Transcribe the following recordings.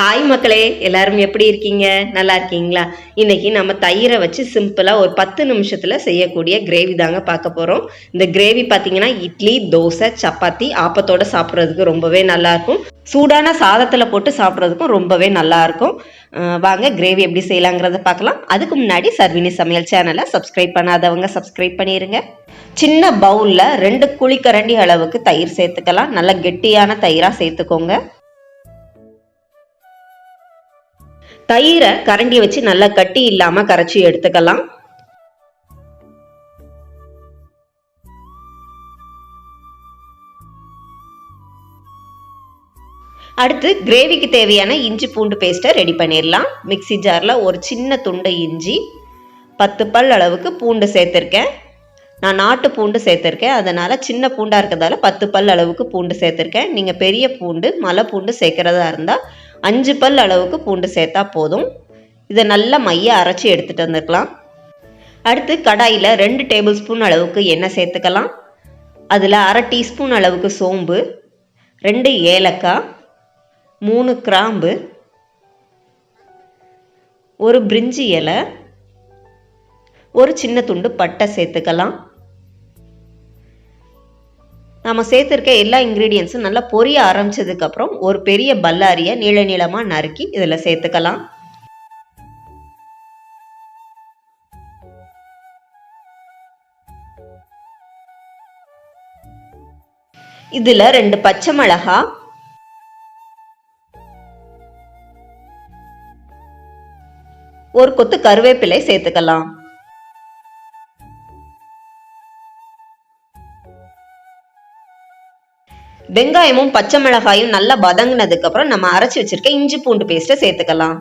Hi மக்களே எல்லாரும் எப்படி இருக்கீங்க? நல்லா இருக்கீங்களா? இன்னைக்கு நம்ம தயிரை வச்சு சிம்பிளாக ஒரு பத்து நிமிஷத்தில் செய்யக்கூடிய கிரேவி தாங்க பார்க்க போகிறோம் இந்த கிரேவி பார்த்தீங்கன்னா இட்லி தோசை சப்பாத்தி ஆப்பத்தோட சாப்பிட்றதுக்கு ரொம்பவே நல்லா இருக்கும். சூடான சாதத்தில் போட்டு சாப்பிட்றதுக்கும் ரொம்பவே நல்லா இருக்கும். வாங்க கிரேவி எப்படி செய்யலாங்கிறத பார்க்கலாம். அதுக்கு முன்னாடி சர்வினி சமையல் சேனலை சப்ஸ்கிரைப் பண்ணாதவங்க சப்ஸ்கிரைப் பண்ணிடுங்க சின்ன பவுலில் ரெண்டு குழிக்கரண்டி அளவுக்கு தயிர் சேர்த்துக்கலாம். நல்ல கெட்டியான தயிராக சேர்த்துக்கோங்க. தயிரை கரண்டி வச்சு நல்லா கட்டி இல்லாம கரைச்சி எடுத்துக்கலாம். அடுத்து கிரேவிக்கு தேவையான இஞ்சி பூண்டு பேஸ்ட்டை ரெடி பண்ணிடலாம் மிக்ஸி ஜாரில் ஒரு சின்ன துண்டு இஞ்சி பத்து பல் அளவுக்கு பூண்டு சேர்த்துருக்கேன். நான் நாட்டு பூண்டு சேர்த்துருக்கேன். அதனால் சின்ன பூண்டாக இருக்கிறதால பத்து பல் அளவுக்கு பூண்டு சேர்த்துருக்கேன். நீங்கள் பெரிய பூண்டு மலை பூண்டு சேர்க்குறதா இருந்தால் அஞ்சு பல் அளவுக்கு பூண்டு சேர்த்தா போதும். இதை நல்லா மைய அரைச்சி எடுத்துகிட்டு வந்துக்கலாம் அடுத்து கடாயில் ரெண்டு டேபிள் ஸ்பூன் அளவுக்கு எண்ணெய் சேர்த்துக்கலாம். அதில் அரை டீஸ்பூன் அளவுக்கு சோம்பு ரெண்டு ஏலக்காய் மூணு கிராம்பு ஒரு பிரிஞ்சி இலை ஒரு சின்ன துண்டு பட்டை சேர்த்துக்கலாம். நம்ம சேர்த்துருக்க எல்லா இன்க்ரீடியன்ஸும் நல்லா பொரிய ஆரம்பித்ததுக்கப்புறம் ஒரு பெரிய பல்லாரியை நீள நீளமாக நறுக்கி இதில் சேர்த்துக்கலாம். இதில் ரெண்டு பச்சை மிளகா ஒரு கொத்து கருவேப்பிலை சேர்த்துக்கலாம். வெங்காயமும் பச்சை மிளகாயும் நல்லா வதங்கினதுக்கப்புறம் நம்ம அரைச்சி வச்சிருக்க இஞ்சி பூண்டு பேஸ்ட்டை சேர்த்துக்கலாம்.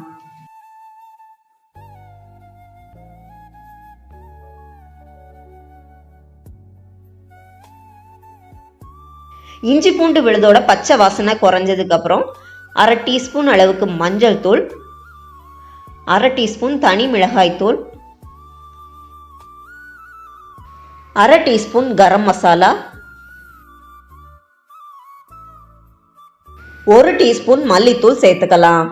இஞ்சி பூண்டு விழுதோட பச்சை வாசனை குறைஞ்சதுக்கு அப்புறம் அரை டீஸ்பூன் அளவுக்கு மஞ்சள் தூள் அரை டீஸ்பூன் தனி மிளகாய் தூள் அரை டீஸ்பூன் கரம் மசாலா ஒரு டீஸ்பூன் மல்லித்தூள் சேர்த்துக்கலாம்.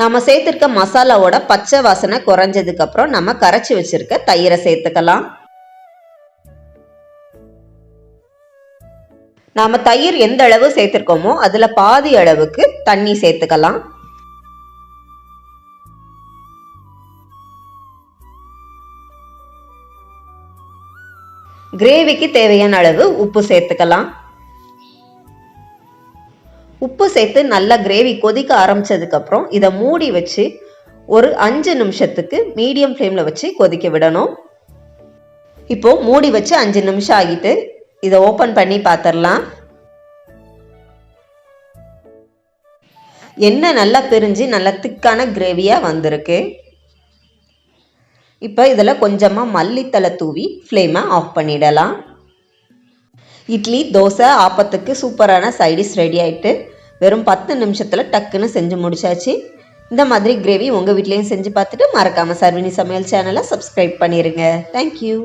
நாம சேர்த்திருக்க மசாலாவோட பச்சை வாசனை குறைஞ்சதுக்கு அப்புறம் நம்ம கரைச்சி வச்சிருக்க தயிரை சேர்த்துக்கலாம். நாம தயிர் எந்த அளவு சேர்த்திருக்கோமோ அதுல பாதி அளவுக்கு தண்ணி சேர்த்துக்கலாம். கிரேவிக்கு தேவையான அளவு உப்பு சேர்த்துக்கலாம். உப்பு சேர்த்து நல்லா கிரேவி கொதிக்க ஆரம்பிச்சதுக்கப்புறம் இதை மூடி வச்சு ஒரு அஞ்சு நிமிஷத்துக்கு மீடியம் ஃப்ளேமில் வச்சு கொதிக்க விடணும். இப்போ மூடி வச்சு அஞ்சு நிமிஷம் ஆகிட்டு இதை ஓப்பன் பண்ணி பார்த்துடலாம் எண்ணெய் நல்லா பிரிஞ்சு நல்லா திக்கான கிரேவியாக வந்திருக்கு. இப்போ இதில் கொஞ்சமாக மல்லித்தலை தூவி ஃப்ளேமை ஆஃப் பண்ணிடலாம். இட்லி தோசை ஆப்பத்துக்கு சூப்பரான சைடிஷ் ரெடி ஆகிட்டு வெறும் பத்து நிமிஷத்தில் டக்குன்னு செஞ்சு முடிச்சாச்சு. இந்த மாதிரி கிரேவி உங்கள் வீட்லேயும் செஞ்சு பார்த்துட்டு மறக்காமல் சர்வினி சமையல் சேனலை சப்ஸ்கிரைப் பண்ணிடுங்க தேங்க்யூ